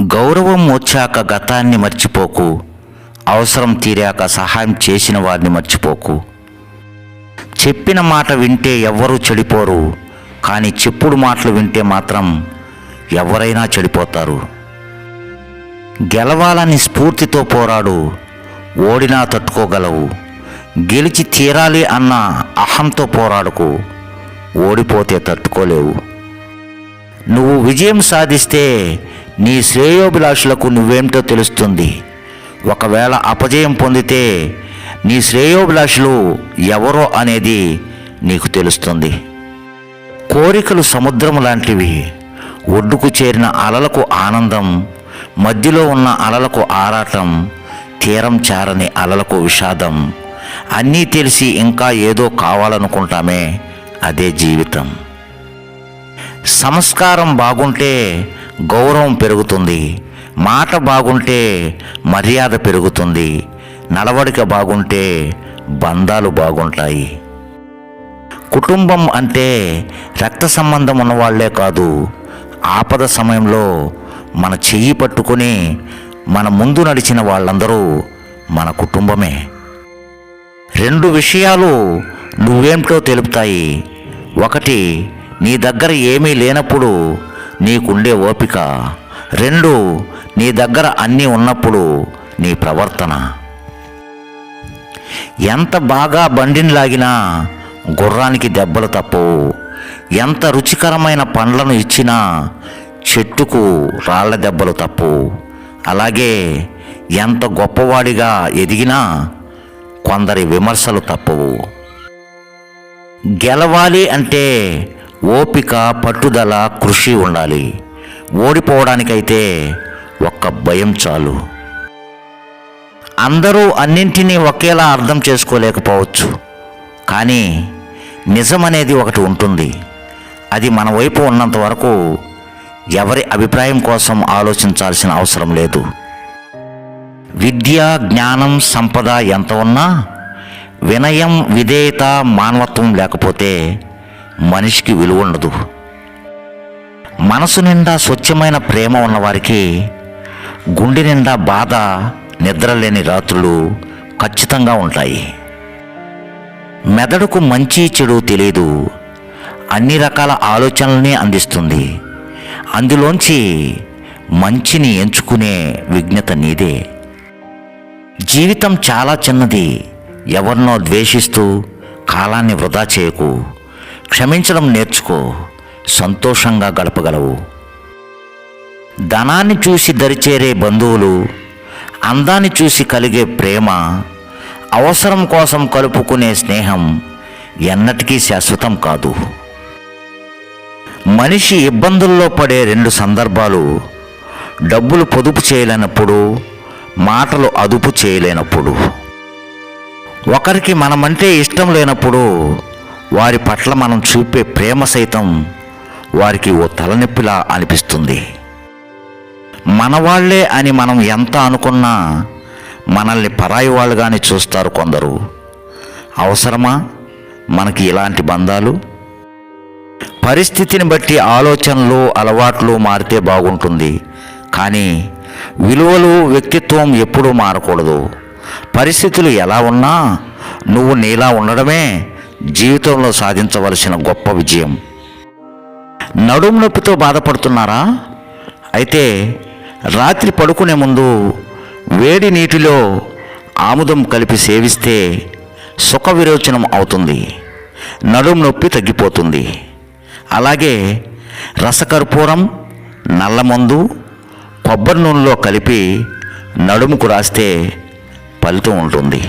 గౌరవం వచ్చాక గతాన్ని మర్చిపోకు. అవసరం తీరాక సహాయం చేసిన వారిని మర్చిపోకు. చెప్పిన మాట వింటే ఎవ్వరూ చెడిపోరు. కానీ చెప్పుడు మాటలు వింటే మాత్రం ఎవరైనా చెడిపోతారు. గెలవాలని స్ఫూర్తితో పోరాడు. ఓడినా తట్టుకోగలవు. గెలిచి తీరాలి అన్న అహంతో పోరాడుకు. ఓడిపోతే తట్టుకోలేవు. నువ్వు విజయం సాధిస్తే నీ శ్రేయోభిలాషులకు నువ్వేమిటో తెలుస్తుంది. ఒకవేళ అపజయం పొందితే నీ శ్రేయోభిలాషులు ఎవరో అనేది నీకు తెలుస్తుంది. కోరికలు సముద్రం లాంటివి ఒడ్డుకు చేరిన అలలకు ఆనందం మధ్యలో ఉన్న అలలకు ఆరాటం తీరం చారని అలలకు విషాదం అన్నీ తెలిసి ఇంకా ఏదో కావాలనుకుంటామే అదే జీవితం. సంస్కారం బాగుంటే గౌరవం పెరుగుతుంది మాట బాగుంటే మర్యాద పెరుగుతుంది నడవడిక బాగుంటే బంధాలు బాగుంటాయి. కుటుంబం అంటే రక్త సంబంధం ఉన్నవాళ్ళే కాదు ఆపద సమయంలో మన చెయ్యి పట్టుకొని మన ముందు నడిచిన వాళ్ళందరూ మన కుటుంబమే. రెండు విషయాలు నువ్వేమిటో తెలుపుతాయి. ఒకటి నీ దగ్గర ఏమీ లేనప్పుడు నీకుండే ఓపిక. రెండు నీ దగ్గర అన్నీ ఉన్నప్పుడు నీ ప్రవర్తన. ఎంత బాగా బండిని లాగినా గుర్రానికి దెబ్బలు తప్పవు. ఎంత రుచికరమైన పండ్లను ఇచ్చినా చెట్టుకు రాళ్ళ దెబ్బలు తప్పు అలాగే ఎంత గొప్పవాడిగా ఎదిగినా కొందరి విమర్శలు తప్పవు. గెలవాలి అంటే ఓపిక పట్టుదల కృషి ఉండాలి. ఓడిపోవడానికైతే ఒక్క భయం చాలు. అందరూ అన్నింటినీ ఒకేలా అర్థం చేసుకోలేకపోవచ్చు. కానీ నిజం అనేది ఒకటి ఉంటుంది. అది మన వైపు ఉన్నంత వరకు ఎవరి అభిప్రాయం కోసం ఆలోచించాల్సిన అవసరం లేదు. విద్య జ్ఞానం సంపద ఎంత ఉన్నా వినయం విధేయత మానవత్వం లేకపోతే మనిషికి విలువ ఉండదు. మనసు నిండా స్వచ్ఛమైన ప్రేమ ఉన్నవారికి గుండె నిండా బాధ నిద్రలేని రాత్రులు ఖచ్చితంగా ఉంటాయి. మెదడుకు మంచి చెడు తెలియదు అన్ని రకాల ఆలోచనల్ని అందిస్తుంది. అందులోంచి మంచిని ఎంచుకునే విజ్ఞత నీదే. జీవితం చాలా చిన్నది. ఎవరినో ద్వేషిస్తూ కాలాన్ని వృధా చేయకు. క్షమించడం నేర్చుకో సంతోషంగా గడపగలవు. ధనాన్ని చూసి దరిచేరే బంధువులు అందాన్ని చూసి కలిగే ప్రేమ అవసరం కోసం కలుపుకునే స్నేహం ఎన్నటికీ శాశ్వతం కాదు. మనిషి ఇబ్బందుల్లో పడే రెండు సందర్భాలు డబ్బులు పొదుపు చేయలేనప్పుడు మాటలు అదుపు చేయలేనప్పుడు. ఒకరికి మనమంటే ఇష్టం లేనప్పుడు వారి పట్ల మనం చూపే ప్రేమ సైతం వారికి ఓ తలనొప్పిలా అనిపిస్తుంది. మనవాళ్ళే అని మనం ఎంత అనుకున్నా మనల్ని పరాయి వాళ్ళుగానే చూస్తారు కొందరు. అవసరమా? మనకి ఇలాంటి బంధాలు? పరిస్థితిని బట్టి ఆలోచనలు అలవాట్లు మారితే బాగుంటుంది. కానీ విలువలు వ్యక్తిత్వం ఎప్పుడూ మారకూడదు. పరిస్థితులు ఎలా ఉన్నా నువ్వు నీలా ఉండడమే జీవితంలో సాధించవలసిన గొప్ప విజయం. నడుము నొప్పితో బాధపడుతున్నారా? అయితే రాత్రి పడుకునే ముందు వేడి నీటిలో ఆముదం కలిపి సేవిస్తే సుఖ విరోచనం అవుతుంది. నడుము నొప్పి తగ్గిపోతుంది. అలాగే రసకర్పూరం నల్లమందు కొబ్బరి నూనెలో కలిపి నడుముకు రాస్తే ఫలితం ఉంటుంది.